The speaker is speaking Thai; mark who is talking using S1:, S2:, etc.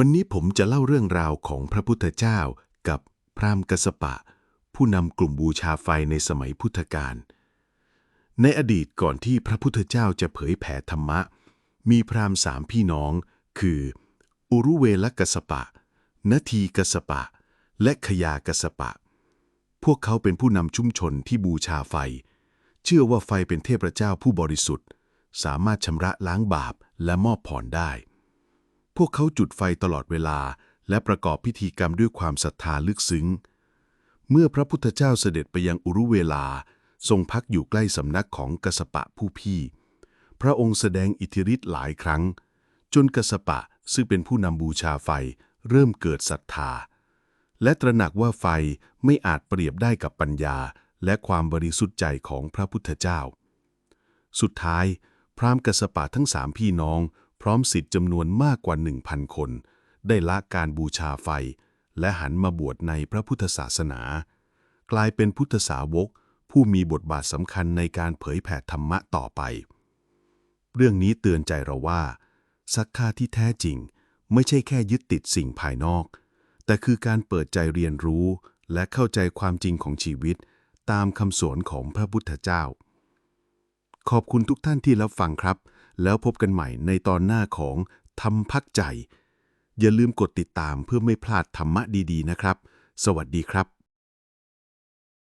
S1: วันนี้ผมจะเล่าเรื่องราวของพระพุทธเจ้ากับพราหมณ์กสปะ ผู้นำกลุ่มบูชาไฟในสมัยพุทธกาล ในอดีตก่อนที่พระพุทธเจ้าจะเผยแผ่ธรรมะ มีพราหมณ์สามพี่น้อง คือ อุรุเวลกสปะ นาทีกสปะ และขยากสปะ พวกเขาเป็นผู้นำชุมชนที่บูชาไฟ เชื่อว่าไฟเป็นเทพเจ้าผู้บริสุทธิ์ สามารถชำระล้างบาปและมอบผ่อนได้ พวกเขาจุดไฟตลอดเวลา และประกอบพิธีกรรมด้วยความศรัทธาลึกซึ้ง เมื่อพระพุทธเจ้าเสด็จไปยังอุรุเวลา ทรงพักอยู่ใกล้สำนักของกสปะผู้พี่ พระองค์แสดงอิทธิฤทธิ์หลายครั้ง จนกสปะซึ่งเป็นผู้นำบูชาไฟเริ่มเกิดศรัทธา และตระหนักว่าไฟไม่อาจเปรียบได้กับปัญญา และความบริสุทธิ์ใจของพระพุทธเจ้า สุดท้าย พราหมณ์กสปะทั้งสามพี่น้อง ร้อมสิทธิ์จำนวนมากกว่า 1,000 คน ได้ละการบูชาไฟ และหันมาบวชในพระพุทธศาสนา กลายเป็นพุทธสาวกผู้มีบทบาทสำคัญในการเผยแผ่ธรรมะต่อไป เรื่องนี้เตือนใจเราว่าสักคาที่แท้จริง ไม่ใช่แค่ยึดติดสิ่งภายนอก แต่คือการเปิดใจเรียนรู้และเข้าใจความจริงของชีวิต ตามคำสอนของพระพุทธเจ้า ขอบคุณทุกท่านที่รับฟังครับ แล้วพบกันใหม่ในตอนหน้าของทำพักใจ อย่าลืมกดติดตามเพื่อไม่พลาดธรรมะดีๆนะครับ สวัสดีครับ